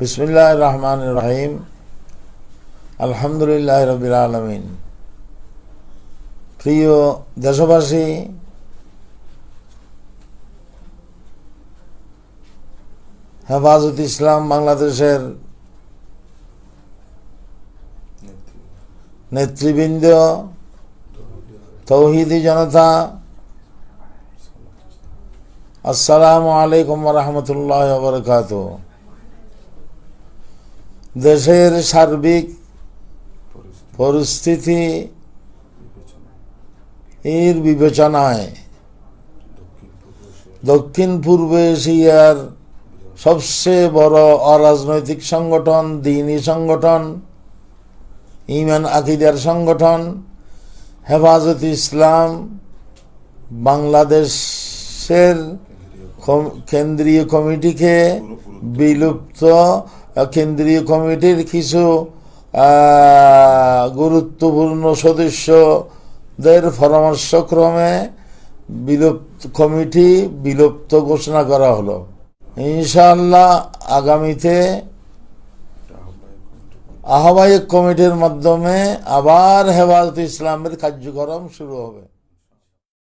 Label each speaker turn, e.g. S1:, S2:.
S1: বিসমিল্লাহ রহমান রহিম আলহামদুলিল্লাহ রবিল আলমিন প্রিয় দেশবাসী, হেফাজত ইসলাম বাংলাদেশের নেতৃবৃন্দ, তৌহিদি জনতা, আসসালামু আলাইকুম রহমতুল্লাহ বরকাত দেশের সার্বিক পরিস্থিতি এর বিবেচনায় দক্ষিণ পূর্ব এশিয়ার সবচেয়ে বড় অরাজনৈতিক সংগঠন, দিনী সংগঠন, ইমান আকিদার সংগঠন, হেফাজত ইসলাম, বাংলাদেশের কেন্দ্রীয় কমিটিকে বিলুপ্ত কেন্দ্রীয় কমিটির কিছু গুরুত্বপূর্ণ সদস্যদের পরামর্শক্রমে বিলুপ্ত, কমিটি বিলুপ্ত ঘোষণা করা হলো। ইনশাআল্লাহ আগামীতে আহ্বায়ক কমিটির মাধ্যমে আবার হেফাজত ইসলামের কার্যক্রম শুরু হবে।